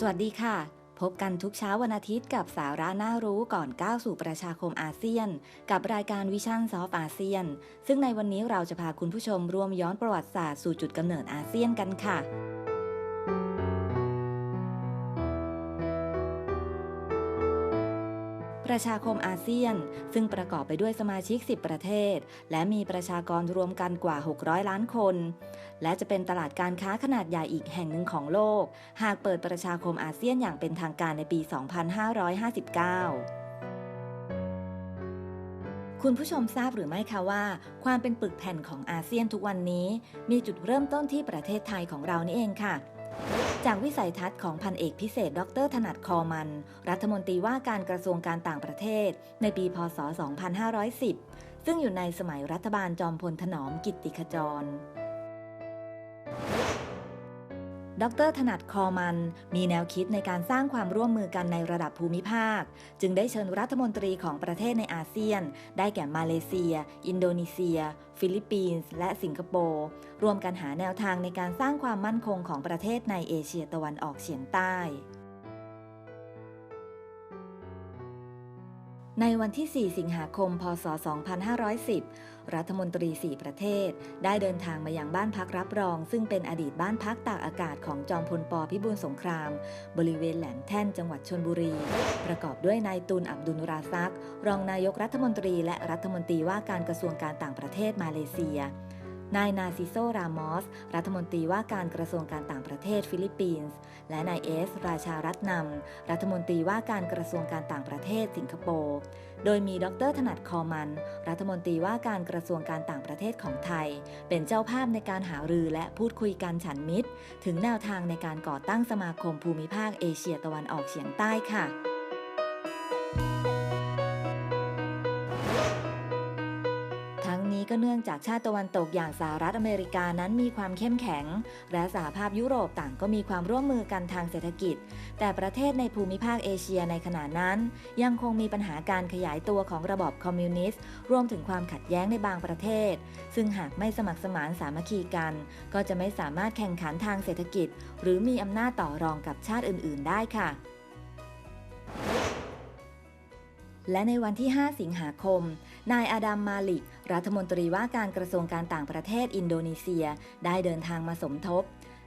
สวัสดีค่ะ พบกันทุกเช้าวันอาทิตย์กับสาระน่ารู้ก่อนก้าวสู่ประชาคมอาเซียน กับรายการวิชั่นซอฟอาเซียน ซึ่งในวันนี้เราจะพาคุณผู้ชมร่วมย้อนประวัติศาสตร์สู่จุดกำเนิดอาเซียนกันค่ะ ประชาคมอาเซียน ซึ่งประกอบไปด้วยสมาชิก 10 ประเทศ และมีประชากรรวมกันกว่า 600 ล้านคน และจะเป็นตลาดการค้าขนาดใหญ่อีกแห่งหนึ่งของโลก หากเปิดประชาคมอาเซียนอย่างเป็นทางการในปี 2559คุณผู้ชมทราบหรือไม่คะว่า ความเป็นปึกแผ่นของอาเซียนทุกวันนี้ มีจุดเริ่มต้นที่ประเทศไทยของเรานี่เองค่ะ จากวิสัยทัศน์ของพันเอกพิเศษ ดรถนัดคอมัน รัฐมนตรีว่าการกระทรวงการต่างประเทศ ในปีพศ 2510 ซึ่งอยู่ในสมัยรัฐบาลจอมพลถนอมกิตติขจร ดรถนัดคอมัน มีแนวคิดในการสร้างความร่วมมือกันในระดับภูมิภาค จึงได้เชิญรัฐมนตรีของประเทศในอาเซียน ได้แก่มาเลเซีย อินโดนีเซีย ฟิลิปปินส์ และสิงคโปร์รวมกันหาแนวทางในการสร้างความมั่นคงของประเทศในเอเชียตะวันออกเฉียงใต้ ในวันที่ 4 สิงหาคม พศ 2510 รัฐมนตรี 4 ประเทศ ได้เดินทางมายังบ้านพักรับรอง ซึ่งเป็นอดีตบ้านพักตากอากาศของจอมพลปพิบูลสงคราม บริเวณแหลมแท่นจังหวัดชนบุรี ประกอบด้วยนายตุนอับดุลราซัก รองนายกรัฐมนตรีและรัฐมนตรีว่าการกระทรวงการต่างประเทศมาเลเซีย นายนาซิโซ รามอส รัฐมนตรีว่าการกระทรวงการต่างประเทศฟิลิปปินส์ และนายเอส ราชารัตนำรัฐมนตรีว่าการกระทรวงการต่างประเทศสิงคโปร์ โดยมีดรถนัดคอมัน รัฐมนตรีว่าการกระทรวงการต่างประเทศของไทย เป็นเจ้าภาพในการหารือและพูดคุยกันฉันมิตร ถึงแนวทางในการก่อตั้งสมาคมภูมิภาคเอเชียตะวันออกเฉียงใต้ค่ะ ก็เนื่องจากชาติตะวันตกอย่างสหรัฐอเมริกานั้นมีความเข้มแข็ง และสหภาพยุโรปต่างก็มีความร่วมมือกันทางเศรษฐกิจ แต่ประเทศในภูมิภาคเอเชียในขณะนั้น ยังคงมีปัญหาการขยายตัวของระบอบคอมมิวนิสต์รวมถึงความขัดแย้งในบางประเทศ ซึ่งหากไม่สมัครสมานสามัคคีกัน ก็จะไม่สามารถแข่งขันทางเศรษฐกิจ หรือมีอำนาจต่อรองกับชาติอื่น ๆ ได้ค่ะและในวันที่ 5 สิงหาคม นายอาดัม มาลิก รัฐมนตรีว่าการกระทรวงการต่างประเทศอินโดนีเซียได้เดินทางมาสมทบ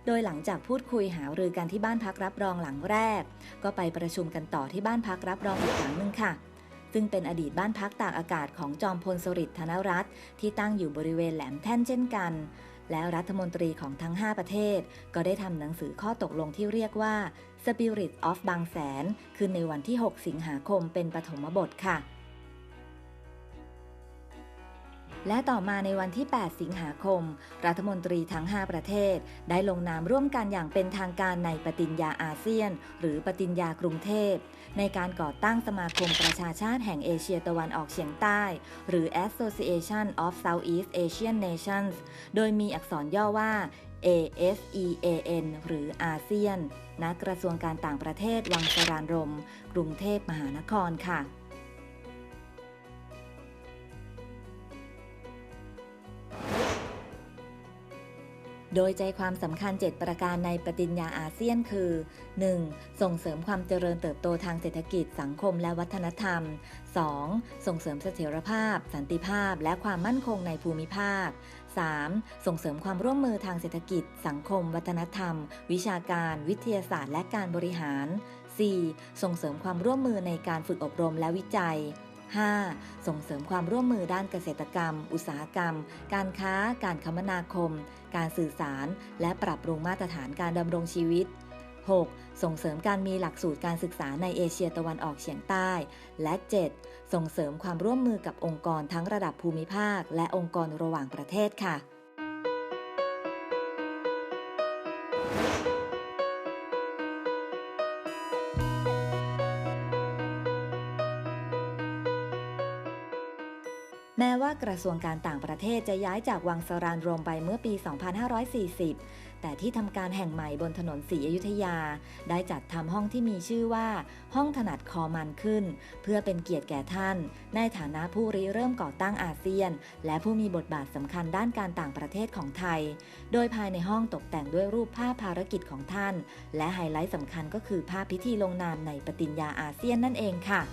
โดยหลังจากพูดคุยหารือกันที่บ้านพักรับรองหลังแรก ก็ไปประชุมกันต่อที่บ้านพักรับรองอีกหลังหนึ่งค่ะ ซึ่งเป็นอดีตบ้านพักตากอากาศของจอมพลสฤษดิ์ธนรัตน์ที่ตั้งอยู่บริเวณแหลมแท่นเช่นกันและรัฐมนตรีของทั้ง 5 ประเทศ ก็ได้ทำหนังสือข้อตกลงที่เรียกว่า Spirit of บางแสน ขึ้นในวันที่ 6 สิงหาคมเป็นปฐมบทค่ะ และต่อมาในวันที่ 8 สิงหาคม รัฐมนตรีทั้ง 5 ประเทศ ได้ลงนามร่วมกันอย่างเป็นทางการในปฏิญญาอาเซียน หรือปฏิญญากรุงเทพ ในการก่อตั้งสมาคมประชาชาติแห่งเอเชียตะวันออกเฉียงใต้ หรือ Association of Southeast Asian Nations โดยมีอักษรย่อว่า ASEAN หรืออาเซียนณกระทรวงการต่างประเทศวังสรานรม กรุงเทพมหานครค่ะ โดยใจความสำคัญ 7 ประการในปฏิญญาอาเซียนคือ 1. ส่งเสริมความเจริญเติบโตทางเศรษฐกิจสังคมและวัฒนธรรม 2. ส่งเสริมเสถียรภาพ สันติภาพ และความมั่นคงในภูมิภาค 3. ส่งเสริมความร่วมมือทางเศรษฐกิจ สังคม วัฒนธรรม วิชาการ วิทยาศาสตร์ และการบริหาร 4. ส่งเสริมความร่วมมือในการฝึกอบรมและวิจัย 5. ส่งเสริมความร่วมมือด้านเกษตรกรรม อุตสาหกรรม การค้า การคมนาคม การสื่อสาร และปรับปรุงมาตรฐานการดำรงชีวิต 6. ส่งเสริมการมีหลักสูตรการศึกษาในเอเชียตะวันออกเฉียงใต้ และ 7. ส่งเสริมความร่วมมือกับองค์กรทั้งระดับภูมิภาค และองค์กรระหว่างประเทศค่ะ ระทรวงการต่างประเทศจะย้ายจากวังสรานรมไปเมื่อปี 2540 แต่ที่ทำการแห่งใหม่บนถนนศรีอยุธยา ได้จัดทำห้องที่มีชื่อว่า ห้องถนัดคอมันขึ้น เพื่อเป็นเกียรติแก่ท่าน ในฐานะผู้ริเริ่มก่อตั้งอาเซียน และผู้มีบทบาทสำคัญด้านการต่างประเทศของไทย โดยภายในห้องตกแต่งด้วยรูปภาพภารกิจของท่าน และไฮไลท์สำคัญก็คือภาพพิธีลงนามในปฏิญญาอาเซียนนั่นเองค่ะ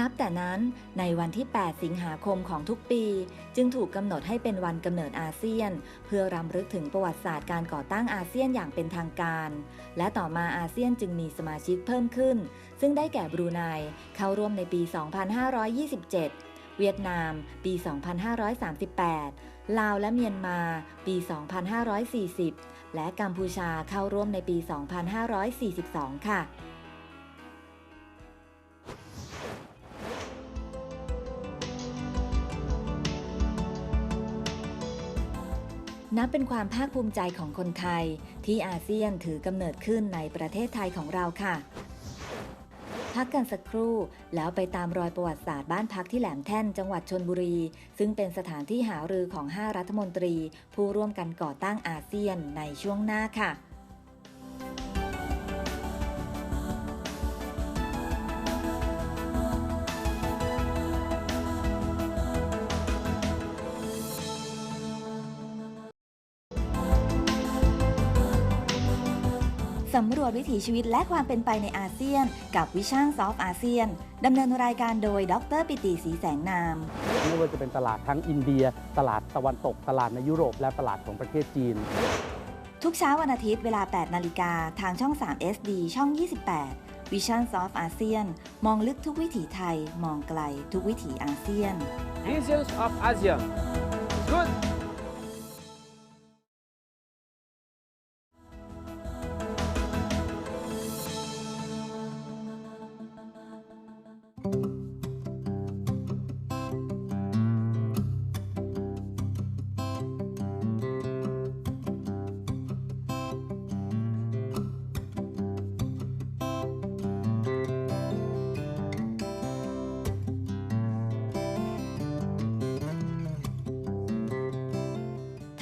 นับแต่นั้นในวันที่ 8 สิงหาคมของทุกปี จึงถูกกำหนดให้เป็นวันกำเนิดอาเซียน เพื่อรำลึกถึงประวัติศาสตร์การก่อตั้งอาเซียนอย่างเป็นทางการ และต่อมาอาเซียนจึงมีสมาชิกเพิ่มขึ้น ซึ่งได้แก่บรูไนเข้าร่วมในปี 2527 เวียดนาม ปี 2538 ลาวและเมียนมา ปี 2540 และกัมพูชาเข้าร่วมในปี 2542 ค่ะ นับเป็นความภาคภูมิใจของคนไทย ที่อาเซียนถือกำเนิดขึ้นในประเทศไทยของเราค่ะ พักกันสักครู่ แล้วไปตามรอยประวัติศาสตร์บ้านพักที่แหลมแท่นจังหวัดชนบุรี ซึ่งเป็นสถานที่หารือของ 5 รัฐมนตรี ผู้ร่วมกันก่อตั้งอาเซียนในช่วงหน้าค่ะ สำรวจวิถีชีวิตและความเป็นไปในอาเซียน กับ Vision of อาเซียนดำเนินรายการโดยดรปิติศรีแสงนาม ไม่ว่าจะเป็นตลาดทั้งอินเดีย ตลาดตะวันตก ตลาดในยุโรป และตลาดของประเทศจีน ทุกเช้าวันอาทิตย์เวลา 8 นาฬิกาทางช่อง 3 SD ช่อง 28 Vision of อาเซียนมองลึกทุกวิถีไทย มองไกลทุกวิถีอาเซียน Visions of ASEAN. Good.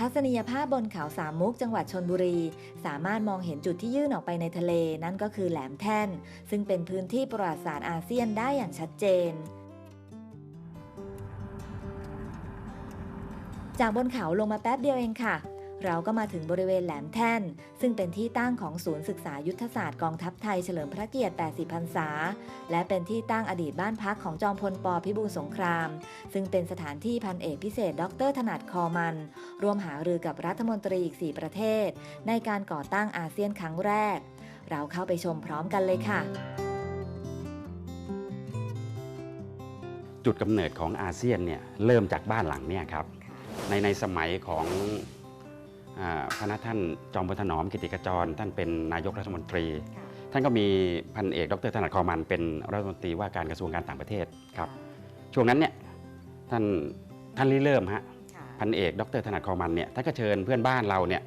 ทัศนียภาพบนเขาสามมุกจังหวัดชนบุรี สามารถมองเห็นจุดที่ยื่นออกไปในทะเลนั่นก็คือแหลมแท่น ซึ่งเป็นพื้นที่ประวัติศาสตร์อาเซียนได้อย่างชัดเจนจากบนเขาลงมาแป๊บเดียวเองค่ะ เราก็มาถึงบริเวณแหลมแท่น ซึ่งเป็นที่ตั้งของศูนย์ศึกษายุทธศาสตร์กองทัพไทยเฉลิมพระเกียรติ 80 พรรษา และเป็นที่ตั้งอดีตบ้านพักของจอมพลปพิบูลสงคราม ซึ่งเป็นสถานที่พันเอกพิเศษ ดรถนัดคอมัน ร่วมหารือกับรัฐมนตรีอีก 4 ประเทศ ในการก่อตั้งอาเซียนครั้งแรก เราเข้าไปชมพร้อมกันเลยค่ะจุดกำเนิดของอาเซียนเนี่ยเริ่มจากบ้านหลังเนี่ยครับในในสมัยของอา พระนะท่านจอมพลถนอมกิติกจร ท่านเป็นนายกรัฐมนตรี ท่านก็มีพันเอกดรถนัดคอมันเป็นรัฐมนตรีว่าการกระทรวงการต่างประเทศครับ ช่วงนั้นเนี่ยท่านท่านริเริ่มฮะพันเอกดรถนัดคอมันเนี่ยท่านก็เชิญเพื่อนบ้านเราเนี่ย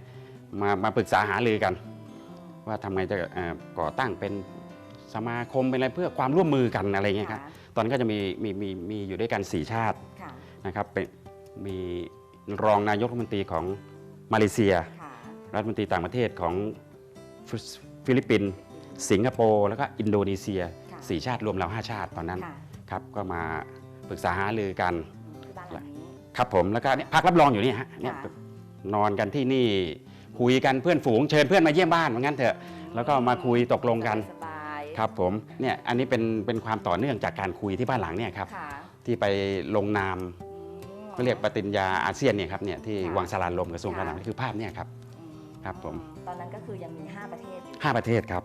มามาปรึกษาหารือกัน ว่าทำไงจะเอ่อก่อตั้งเป็นสมาคมเป็นอะไรเพื่อความร่วมมือกันอะไรเงี้ยครับตอนนั้นก็จะมีมีมีมีอยู่ด้วยกัน4ชาตินะครับเป็นมีรองนายกรัฐมนตรีของ มาเลเซีย รัฐมนตรีต่างประเทศของฟิฟิลิปปินส์สิงคโปร์แล้วก็อินโดนีเซียค่ะ4ชาติรวมแล้ว5ชาติตอนนั้นครับก็มาปรึกษาหารือกันครับผมแล้วก็เนี่ยพักรับรองอยู่นี่ฮะเนี่ยค่ะนอนกันที่นี่คุยกันเพื่อนฝูงเชิญเพื่อนมาเยี่ยมบ้านเหมือนกันเถอะแล้วก็มาคุยตกลงกันสบายๆครับผมเนี่ยอันนี้เป็นเป็นความต่อเนื่องจากการคุยที่บ้านหลังเนี่ยครับค่ะที่ไปลงนาม เขาเรียกปฏิญญาอาเซียนเนี่ยครับเนี่ยที่ค่ะวังสลานลมกระทรวงค่ะการต่างประเทศคือภาพเนี่ยครับครับผมตอนนั้นก็คือยังมี 5 ประเทศอยู่ห้าประเทศครับ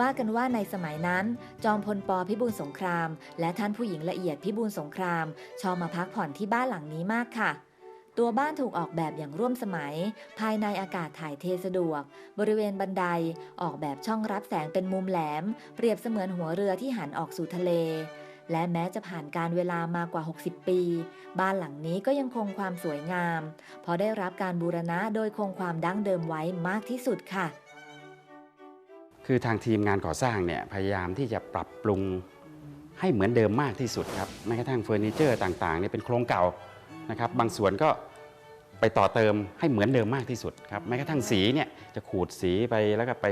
ว่ากันว่าในสมัยนั้น จอมพลปพิบูลสงคราม และท่านผู้หญิงละเอียดพิบูลสงคราม ชอบมาพักผ่อนที่บ้านหลังนี้มากค่ะ ตัวบ้านถูกออกแบบอย่างร่วมสมัย ภายในอากาศถ่ายเทสะดวก บริเวณบันไดออกแบบช่องรับแสงเป็นมุมแหลม เปรียบเสมือนหัวเรือที่หันออกสู่ทะเล และแม้จะผ่านการเวลามากว่า 60 ปี บ้านหลังนี้ก็ยังคงความสวยงาม เพราะได้รับการบูรณะโดยคงความดั้งเดิมไว้มากที่สุดค่ะ คือทางทีมงานก่อสร้างเนี่ยพยายามที่จะปรับปรุงให้เหมือนเดิมมากที่สุดครับแม้กระทั่งเฟอร์นิเจอร์ต่างๆเนี่ยเป็นโครงเก่านะครับบางส่วนก็ ไปต่อเติมให้เหมือนเดิมมากที่สุดครับแม้กระทั่งสีเนี่ยจะขูดสีไปแล้วก็ไป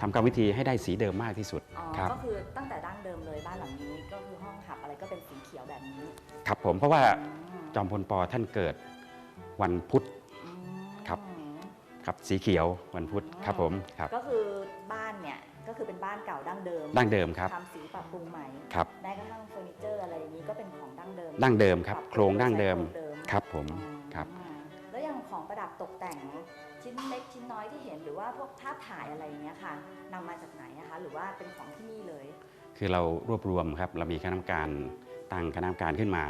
ทำกรรมวิธีให้ได้สีเดิมมากที่สุดอ๋อครับก็คือตั้งแต่ดั้งเดิมเลยบ้านหลังนี้ก็คือห้องหับอะไรก็เป็นสีเขียวแบบนี้ครับผมเพราะว่าจอมพลปท่านเกิดวันพุธ อืมครับ ครับสีเขียววันพุธครับผมครับ ก็คือบ้านเนี่ยก็คือเป็นบ้านเก่าดั้งเดิมดั้งเดิมครับทำสีปรับปรุงใหม่ครับ แม้กระทั่งเฟอร์นิเจอร์อะไรอย่างนี้ก็เป็นของดั้งเดิมดั้งเดิมครับปโครงดั้งเดิมใช้โครงเดิม ครับผมอืมครับแล้วอย่างของ ประดับตกแต่งชิ้นเล็กชิ้นน้อยที่เห็นหรือว่าพวกภาพถ่ายอะไรอย่างเงี้ยค่ะนำมาจากไหนนะคะหรือว่าเป็นของที่นี่เลย คือเรารวบรวมครับเรามีคณะกรรมการตั้งคณะกรรมการขึ้นมา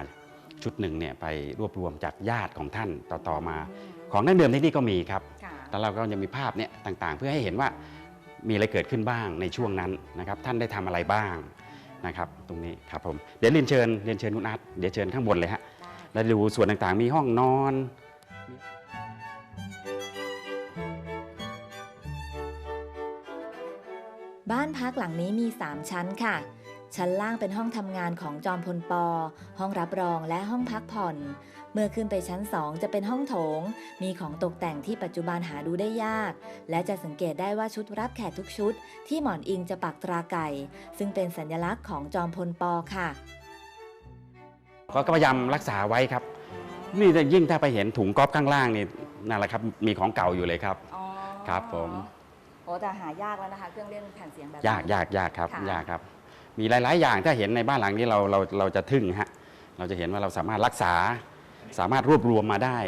ชุดหนึ่งเนี่ยไปรวบรวมจากญาติของท่านต่อๆมา ของดั้งเดิมที่นี่ก็มีครับค่ะแล้วเราก็ยังมีภาพเนี่ยต่างๆ เพื่อให้เห็นว่ามีอะไรเกิดขึ้นบ้างในช่วงนั้นนะครับ ท่านได้ทำอะไรบ้างนะครับ ตรงนี้ครับผมเดี๋ยวเรียนเชิญเรียนเชิญคุณอาร์ตเดี๋ยวเชิญข้างบนเลยฮะได้แล้วดูส่วนต่างๆ มีห้องนอน บ้านพักหลังนี้มี 3 ชั้นค่ะ ชั้นล่างเป็นห้องทำงานของจอมพลปห้องรับรองและห้องพักผ่อน เมื่อขึ้นไปชั้น2จะเป็นห้องโถง มีของตกแต่งที่ปัจจุบันหาดูได้ยาก และจะสังเกตได้ว่าชุดรับแขกทุกชุด ที่หมอนอิงจะปักตราไก่ ซึ่งเป็นสัญลักษณ์ของจอมพลปค่ะก็พยายามรักษาไว้ครับ นี่แต่ยิ่งถ้าไปเห็นถุงก๊อฟข้างล่างนี่นั่นแหละครับ มีของเก่าอยู่เลยครับอ๋อครับผมโอ้แต่หายากแล้วนะคะ เครื่องเล่นแผ่นเสียงแบบนี้ ยากยากยากครับค่ะ ยากครับ มีหลาย ๆ อย่างถ้าเห็นในบ้านหลังนี้เราเราเราจะทึ่งฮะเราจะเห็นว่าเราสามารถรักษา สามารถรวบรวมมาได้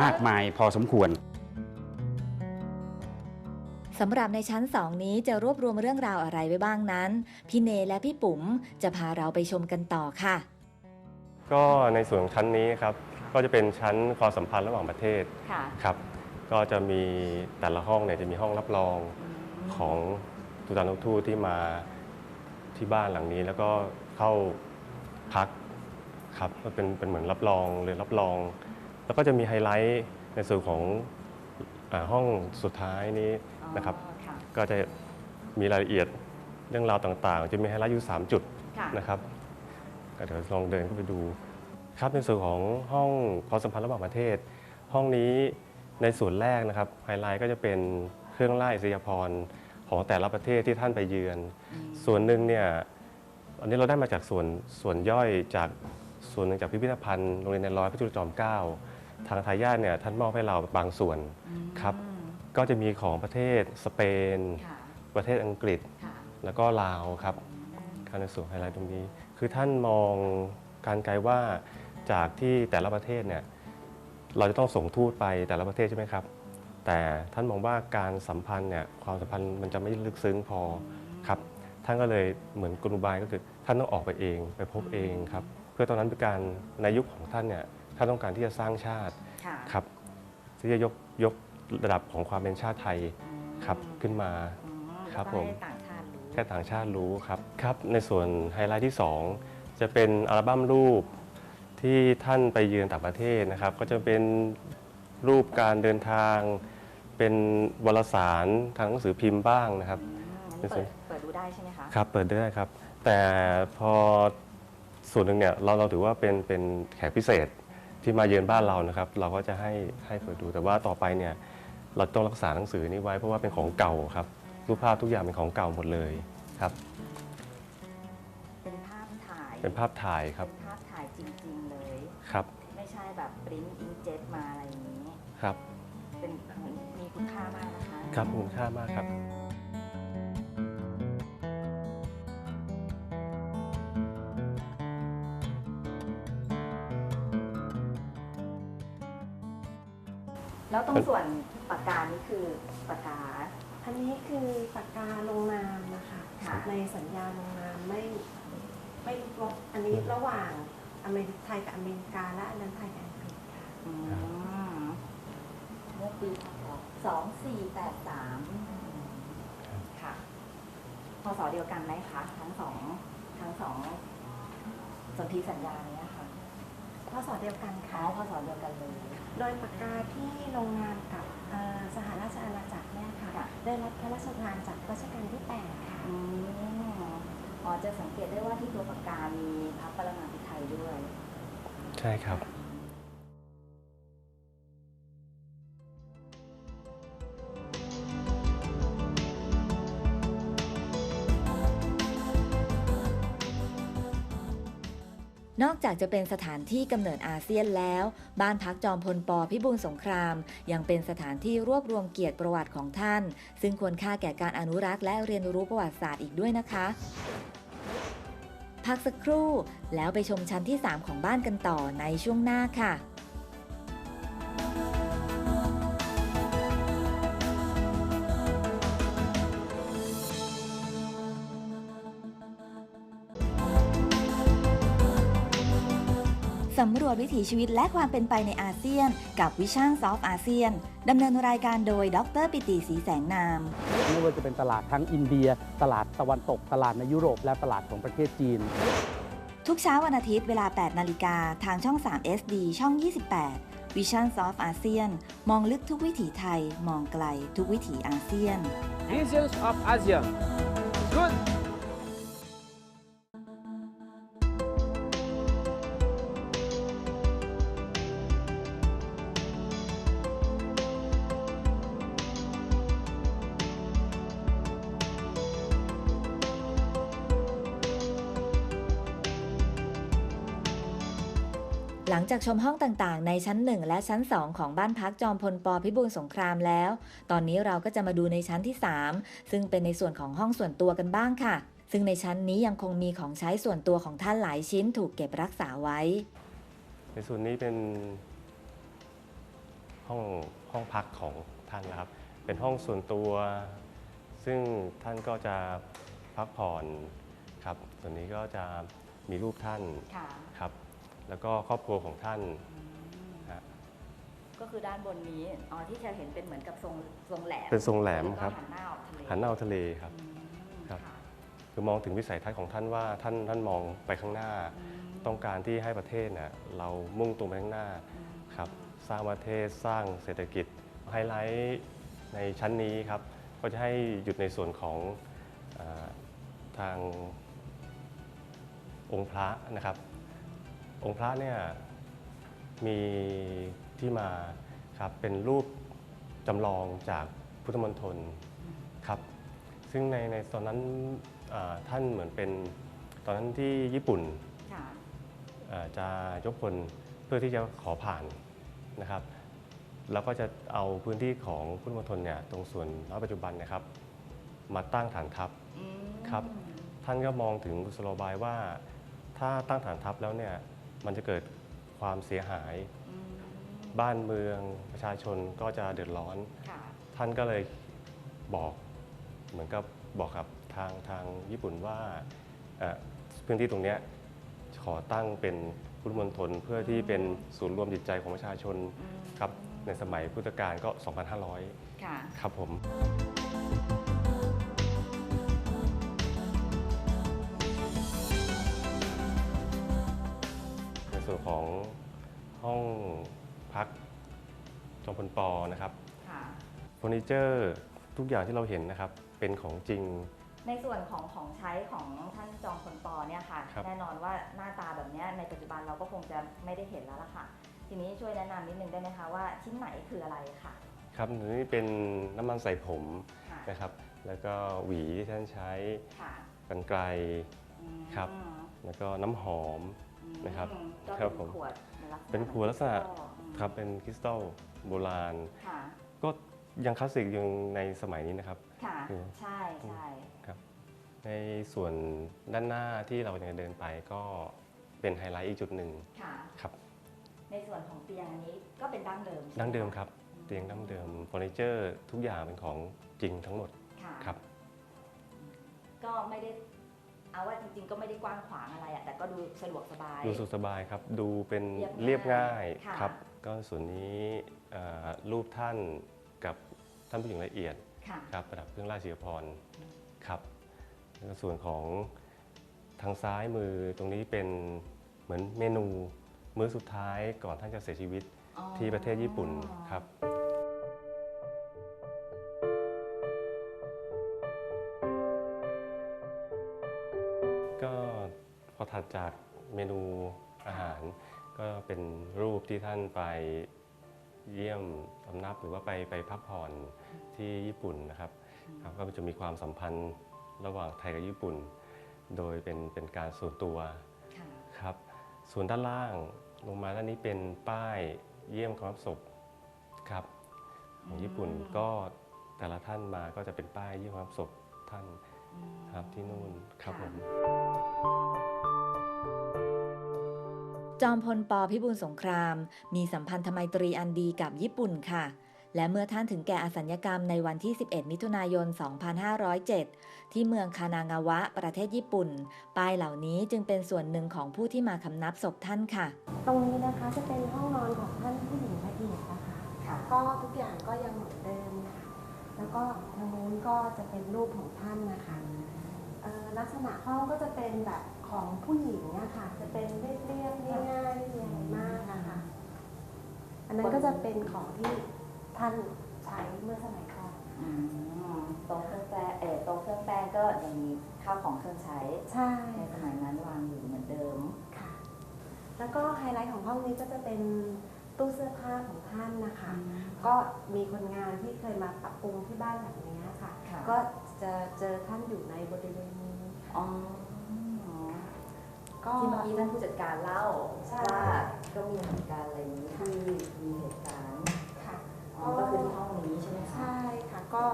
มากมายพอสมควร สำหรับในชั้น 2 นี้จะรวบรวมเรื่องราวอะไรไว้บ้างนั้น พี่เนและพี่ปุ๋มจะพาเราไปชมกันต่อค่ะ ก็ในส่วนของชั้นนี้ครับก็จะเป็นชั้นความสัมพันธ์ระหว่างประเทศค่ะ ครับ ก็จะมีแต่ละห้องเนี่ยจะมีห้องรับรองของทูตานกทูตที่มาที่บ้านหลังนี้ แล้วก็เข้าพักครับก็เป็นเป็นเหมือนรับรองเรือนรับรอง แล้วก็จะมีไฮไลท์ในส่วนของอาห้องสุดท้ายนี้นะครับ อ๋อค่ะ ก็จะมีรายละเอียดเรื่องราวต่างๆ จะมีไฮไลท์อยู่ 3 จุดค่ะ นะครับก็เดี๋ยวลองเดินเข้าไปดู ครับในส่วนของห้องความสัมพันธ์ระหว่างประเทศ ห้องนี้ ในส่วนแรกนะครับไฮไลท์ก็จะเป็นเครื่องไล่อิสยาพรณ์ของแต่ละประเทศที่ท่านไปเยือน ส่วนหนึ่งเนี่ยอันนี้เราได้มาจากส่วนส่วนย่อยจากส่วนหนึ่งจากพิพิธภัณฑ์โรงเรียนในร้อยพระจุลจอมเกล้าทางทายาทเนี่ยท่านมอบให้เราบางส่วนครับ ก็จะมีของประเทศสเปนค่ะประเทศอังกฤษค่ะแล้วก็ลาวครับการในส่วนไฮไลท์ตรงนี้ คือท่านมองการไกลว่าจากที่แต่ละประเทศเนี่ย เราจะต้องส่งทูตไปแต่ละประเทศใช่ไหมครับ แต่ท่านมองว่าการสัมพันธ์เนี่ยความสัมพันธ์มันจะไม่ลึกซึ้งพอครับท่านก็เลยเหมือนกลอุบายก็คือท่านต้องออกไปเองไปพบเองครับ เพื่อตอนนั้นเป็นการในยุคของท่านเนี่ยท่านต้องการที่จะสร้างชาติค่ะครับที่จะยกยกระดับของความเป็นชาติไทยครับขึ้นมาอืมครับแล้วก็ผมให้ต่างชาติรู้แค่ต่างชาติรู้ครับครับ ในส่วนไฮไลท์ที่ 2 จะเป็นอัลบั้มรูป ที่ท่านไปเยือนต่างประเทศนะครับ ก็จะเป็นรูปการเดินทาง เป็นวารสารทางหนังสือพิมพ์บ้างนะครับอืมเป็นส่เปิวนดเปิดดูได้ใช่ไหมคะ ครับ เปิดได้ครับ แต่พอส่วนหนึ่งเนี่ยเราเราถือว่าเป็นเป็นแขกพิเศษที่มาเยือนบ้านเรานะครับ เราก็จะให้ให้เปิดดูแต่ว่าต่อไปเนี่ยเราต้องรักษาหนังสือนี้ไว้เพราะว่าเป็นของเก่าครับรูปภาพทุกอย่างเป็นของเก่าหมดเลยครับ เป็นภาพถ่ายเป็นภาพถ่ายครับ ครับ ไม่ใช่แบบปริ้นอิงเจ็ตมาอะไรอย่างนี้ ครับ เป็นมีคุณค่ามากนะคะ ครับคุณค่ามากครับแล้วตรงส่วนปากกานี่คือปากกา อันนี้คือปากกาลงนามนะคะ ในสัญญาลงนามไม่ไม่ลบอันนี้ระหว่าง อเมริกไทยกับอเมริกาและอันนั้นไทยกับอังกฤษค่ะอืมเมื่อปีสองสี่แปดสามค่ะพศเดียวกันไหมคะทั้งสองทั้งสองสนธิสัญญาเนี้ยค่ะพศเดียวกันอ๋อค่ะ พศเดียวกันเลย โดยปากกาที่ลงนามกับเอ่อสหราชอาณาจักรเนี่ยค่ะ ค่ะ ได้รับพระราชทานจากรัชกาลที่แปดค่ะ อืม อ๋อจะสังเกตได้ว่าที่ตัวปากกามีพระปรมาภิไธยด้วย ใช่ครับ นอกจากจะเป็นสถานที่กำเนิดอาเซียนแล้ว บ้านพักจอมพลปพิบูลสงคราม ยังเป็นสถานที่รวบรวมเกียรติประวัติของท่าน ซึ่งควรค่าแก่การอนุรักษ์และเรียนรู้ประวัติศาสตร์อีกด้วยนะคะ พักสักครู่แล้วไปชมชั้นที่ 3 ของบ้านกันต่อในช่วงหน้าค่ะำรวจวิถีชีวิตและความเป็นไปในอาเซียน กับ Vision of อาเซียนดำเนินรายการโดยดรปิติศรีแสงนาม ไม่ว่าจะเป็นตลาดทั้งอินเดีย ตลาดตะวันตก ตลาดในยุโรป และตลาดของประเทศจีน ทุกเช้าวันอาทิตย์เวลา 8 นาฬิกาทางช่อง 3 SD ช่อง 28 Vision of อาเซียนมองลึกทุกวิถีไทย มองไกลทุกวิถีอาเซียน Visions of ASEAN. Good. หลังจากชมห้องต่างๆ ในชั้น 1 และชั้น 2 ของบ้านพักจอมพลปพิบูลสงครามแล้ว ตอนนี้เราก็จะมาดูในชั้นที่ 3 ซึ่งเป็นในส่วนของห้องส่วนตัวกันบ้างค่ะ ซึ่งในชั้นนี้ยังคงมีของใช้ส่วนตัวของท่านหลายชิ้นถูกเก็บรักษาไว้ ในส่วนนี้เป็นห้องห้องพักของท่านนะครับ เป็นห้องส่วนตัว ซึ่งท่านก็จะพักผ่อนครับส่วนนี้ก็จะมีรูปท่านค่ะครับ แล้วก็ครอบครัวของท่าน ฮะ ก็คือด้านบนนี้อ๋อที่จะเห็นเป็นเหมือนกับทรงทรงแหลมเป็นทรงแหลมครับ แล้วก็หันหน้าออกทะเลหันหน้าออกทะเลครับ อืมครับะคือมองถึงวิสัยทัศน์ของท่านว่าท่านท่านมองไปข้างหน้า อืมต้องการที่ให้ประเทศน่ะเรามุ่งตรงไปข้างหน้าอืมครับสร้างประเทศสร้างเศรษฐกิจไฮไลท์ในชั้นนี้ครับก็จะให้หยุดในส่วนของเออทางองค์พระนะครับ องค์พระเนี่ยมีที่มาครับเป็นรูปจำลองจากพุทธมณฑลครับ ซึ่งในในตอนนั้นเอ่อท่านเหมือนเป็นตอนนั้นที่ญี่ปุ่นค่ะเอ่อจะยกพลเพื่อที่จะขอผ่านนะครับแล้วก็จะเอาพื้นที่ของพุทธมณฑลเนี่ยตรงส่วนณปัจจุบันเนะครับ มาตั้งฐานทัพอืมครับ ท่านก็มองถึงกุศโลบายว่า ถ้าตั้งฐานทัพแล้วเนี่ย มันจะเกิดความเสียหาย อืมบ้านเมืองประชาชนก็จะเดือดร้อน ค่ะ ท่านก็เลยบอกเหมือนกับบอกกับทางทางญี่ปุ่นว่าเอ่อพื้นที่ตรงเนี้ยขอตั้งเป็นพุทธมณฑลเพื่อที่เป็นศูนย์รวมจิตใจของประชาชนอืม ครับในสมัยพุทธกาลก็ 2,500 ค่ะ ครับผม ของห้องพักจอมพลปอนะครับค่ะเฟอร์นิเจอร์ทุกอย่างที่เราเห็นนะครับเป็นของจริง ในส่วนของของใช้ของท่านจอมพลปอเนี่ยค่ะ ครับ แน่นอนว่าหน้าตาแบบเนี้ยในปัจจุบันเราก็คงจะไม่ได้เห็นแล้วล่ะค่ะ ทีนี้ช่วยแนะนำนิดนึงได้ไหมคะว่าชิ้นไหนคืออะไรค่ะครับนี่เป็นน้ำมันใส่ผมค่ะนะครับ แล้วก็หวีที่ท่านใช้ค่ะกรรไกรอืมครับ แล้วก็น้ำหอมอืม นะครับก็ครัเป็บนผมขวดในลักษณะเป็นขวดลักษณะอืมครับเป็นคริสตัลโบราณ ค่ะก็ยังคลาสสิกอยู่ในสมัยนี้นะครับ ค่ะ คือ ใช่ใช่ในส่วนด้านหน้าที่เราจะเดินไปก็เป็นไฮไลท์อีกจุดหนึ่งค่ะ ครับในส่วนของเตียงอันนี้ก็เป็นดั้งเดิมใช่ไหดั้งเดิมครับอืเตียงดั้งเดิมเฟอร์นิเจอร์ทุกอย่างเป็นของจริงทั้งหมด ค่ะ ครับ ก็ไม่ได้ เอาว่าจริงๆก็ไม่ได้กว้างขวางอะไรอะแต่ก็ดูสะดวกสบาย ดูสุขสบายครับ ดูเป็นเรีเรียยบบง่าง่ายยค่ะ ครับ ก็ส่วนนี้เอ่อรูปท่านกับท่านผู้หญิงละเอียดค่ะ ครับประดับเครื่องราชสีพรครับแล้วก็ส่วนของทางซ้ายมือตรงนี้เป็นเหมือนเมนูมื้อสุดท้ายก่อนท่านจะเสียชีวิตอ๋อที่ประเทศญี่ปุ่นครับ จากเมนูอาหาร ก็เป็นรูปที่ท่านไปเยี่ยมสำนักหรือว่าไปไปพักผ่อนที่ญี่ปุ่นนะครับครับก็จะมีความสัมพันธ์ระหว่างไทยกับญี่ปุ่น โดยเป็นเป็นการส่วนตัวค่ะครับ ส่วนด้านล่างลงมาด้านนี้เป็นป้ายเยี่ยมความศพครับของญี่ปุ่นอืมก็แต่ละท่านมาก็จะเป็นป้ายเยี่ยมความศพท่าน ครับที่นู่นครับผมจอมพลปพิบูลสงคราม มีสัมพันธไมตรีอันดีกับญี่ปุ่นค่ะ และเมื่อท่านถึงแก่อสัญญกรรมในวันที่ 11 มิถุนายน 2507 ที่เมืองคานางาวะ ประเทศญี่ปุ่น ป้ายเหล่านี้จึงเป็นส่วนหนึ่งของผู้ที่มาคำนับศพท่านค่ะ ตรงนี้นะคะจะเป็นห้องนอนของท่านผู้หญิงละเอียดนะคะค่ะก็ทุกอย่างก็ยังเหมือนเดิมค่ะแล้ว ก็ทางนู้นก็จะเป็นรูปของท่านนะคะเอ่อลักษณะห้องก็จะเป็นแบบของผู้หญิงอะค่ะ จะเป็นเรียบๆง่ายๆไม่มีอะไรมากนะคะอันนั้นก็จะเป็นของที่ท่านใช้เมื่อสมัยก่อนอืมโต๊ะเครื่องแป้งเออโต๊ะเครื่องแป้งก็ยังมีข้าวของเครื่องใช้ใช่ในสมัยนั้นวางอยู่เหมือนเดิมค่ะ แล้วก็ไฮไลท์ของห้องนี้ก็จะเป็น ตู้เสื้อผ้าของท่านนะคะ ก็มีคนงานที่เคยมาปรับปรุงที่บ้านหลังนี้ค่ะ ค่ะ ก็จะเจอท่านอยู่ในบริเวณนี้ค่ะอ๋อก็ที่เมื่อกี้ท่านผู้จัดการเล่าใช่ ว่าก็มีเหตุการณ์อะไรนี้ที่มีเหตุการณ์ค่ะ อ๋อก็คือที่ห้องนี้ใช่ไหมคะใช่ค่ะ ก็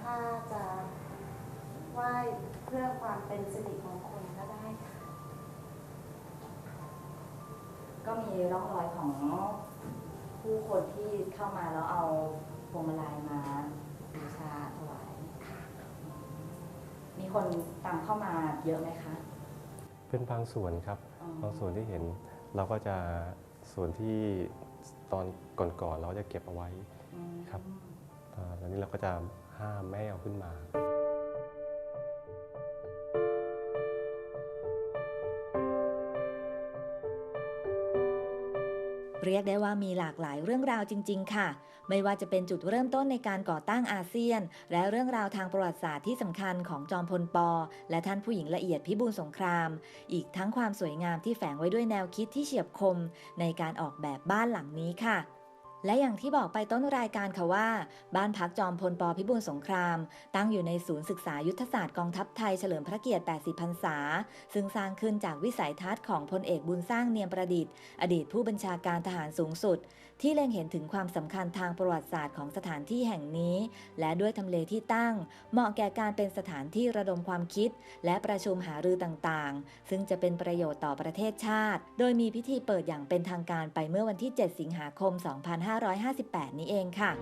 ถ้าจะไหว้เพื่อความเป็นสิริมงค ก็มีร่องรอยของผู้คนที่เข้ามาแล้วเอาพวงมาลัยมาบูชาถวาย มีคนตามเข้ามาเยอะไหมคะ เป็นบางส่วนครับ อ๋อ บางส่วนที่เห็นเราก็จะส่วนที่ตอนก่อนๆเราจะเก็บเอาไว้ อืมครับ อ่าแล้วนี้เราก็จะห้ามไม่ให้เอาขึ้นมา ยกได้ว่ามีหลากหลายเรื่องราวจริง ๆ ค่ะ ไม่ว่าจะเป็นจุดเริ่มต้นในการก่อตั้งอาเซียน และเรื่องราวทางประวัติศาสตร์ที่สำคัญของจอมพลปอ และท่านผู้หญิงละเอียดพิบูลสงคราม อีกทั้งความสวยงามที่แฝงไว้ด้วยแนวคิดที่เฉียบคม ในการออกแบบบ้านหลังนี้ค่ะ และอย่างที่บอกไปต้นรายการค่ะว่า บ้านพักจอมพลปพิบูลสงคราม ตั้งอยู่ในศูนย์ศึกษายุทธศาสตร์กองทัพไทยเฉลิมพระเกียรติ 80 พรรษา ซึ่งสร้างขึ้นจากวิสัยทัศน์ของพลเอกบุญสร้างเนียมประดิษฐ์ อดีตผู้บัญชาการทหารสูงสุด ที่เล็งเห็นถึงความสำคัญทางประวัติศาสตร์ของสถานที่แห่งนี้ และด้วยทำเลที่ตั้ง เหมาะแก่การเป็นสถานที่ระดมความคิด และประชุมหารือต่างๆ ซึ่งจะเป็นประโยชน์ต่อประเทศชาติ โดยมีพิธีเปิดอย่างเป็นทางการไปเมื่อวันที่ 7 สิงหาคม 2558 นี้เองค่ะ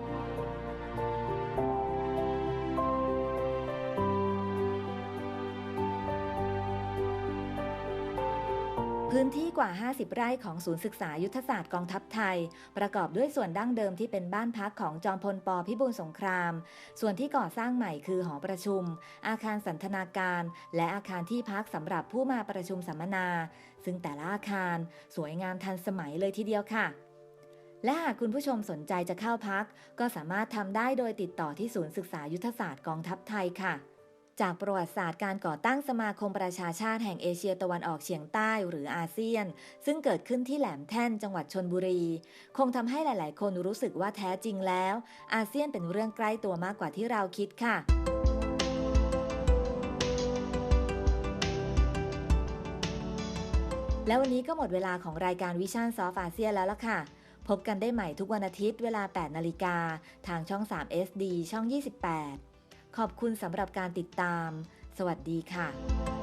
พื้นที่กว่า 50 ไร่ของศูนย์ศึกษายุทธศาสตร์กองทัพไทย ประกอบด้วยส่วนดั้งเดิมที่เป็นบ้านพักของจอมพลปพิบูลสงคราม ส่วนที่ก่อสร้างใหม่คือหอประชุม อาคารสันทนาการ และอาคารที่พักสำหรับผู้มาประชุมสัมมนา ซึ่งแต่ละอาคารสวยงามทันสมัยเลยทีเดียวค่ะ และหากคุณผู้ชมสนใจจะเข้าพัก ก็สามารถทำได้โดยติดต่อที่ศูนย์ศึกษายุทธศาสตร์กองทัพไทยค่ะ จากประวัติศาสตร์การก่อตั้งสมาคมประชาชาติแห่งเอเชียตะวันออกเฉียงใต้หรืออาเซียน ซึ่งเกิดขึ้นที่แหลมแท่นจังหวัดชนบุรี คงทำให้หลาย ๆ คนรู้สึกว่าแท้จริงแล้ว อาเซียนเป็นเรื่องใกล้ตัวมากกว่าที่เราคิดค่ะแล้ววันนี้ก็หมดเวลาของรายการวิชั่นซอฟอาเซียนแล้วล่ะค่ะ พบกันได้ใหม่ทุกวันอาทิตย์เวลา 8 นาฬิกา ทางช่อง 3 SD ช่อง 28 ขอบคุณสำหรับการติดตาม สวัสดีค่ะ